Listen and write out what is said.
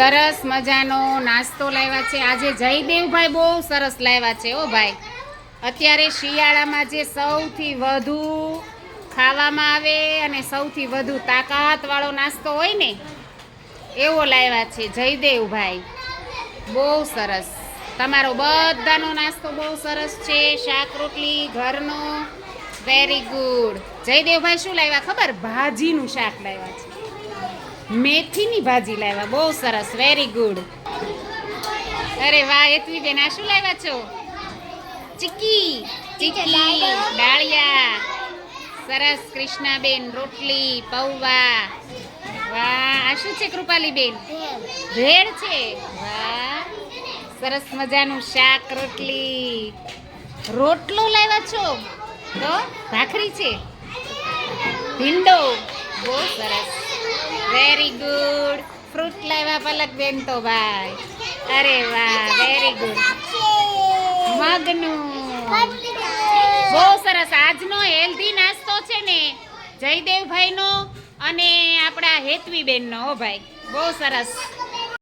સરસ મજાનો નાસ્તો લાવ્યા છે. આજે જયદેવભાઈ બહુ સરસ લાવ્યા છે ઓ ભાઈ. અત્યારે શિયાળામાં જે સૌથી વધુ ખાવામાં આવે અને સૌથી વધુ તાકાતવાળો નાસ્તો હોય ને, એવો લાવ્યા છે જયદેવભાઈ. બહુ સરસ. તમારો બધાનો નાસ્તો બહુ સરસ છે. શાક રોટલી, ઘરનો. વેરી ગુડ જયદેવભાઈ શું લાવ્યા ખબર? ભાજીનું શાક લાવ્યા છે. મેથીની ભાજી લાવ્યા. બહુ સરસ. વેરી ગુડ અરે વાહ એતવી બેન આ શું લાવ્યા છો? ચીકી ચીકી ડાળિયા સરસ કૃષ્ણાબેન રોટલી પૌવા. વાહ આ શું છે કૃપાલીબેન ભેળ છે? વાહ સરસ મજાનું શાક રોટલી. રોટલો લાવ્યા છો? તો ભાખરી છે? ભીંડો. બહુ સરસ. વેરી ગુડ ફ્રૂટ લાવ્યા પલક બેન તો ભાઈ. અરે વાહ વેરી ગુડ મગનું. બહુ સરસ. આજનો હેલ્ધી નાસ્તો છે ને જયદેવભાઈનો અને આપણા હેતવીબેનનો, હો ભાઈ. બહુ સરસ.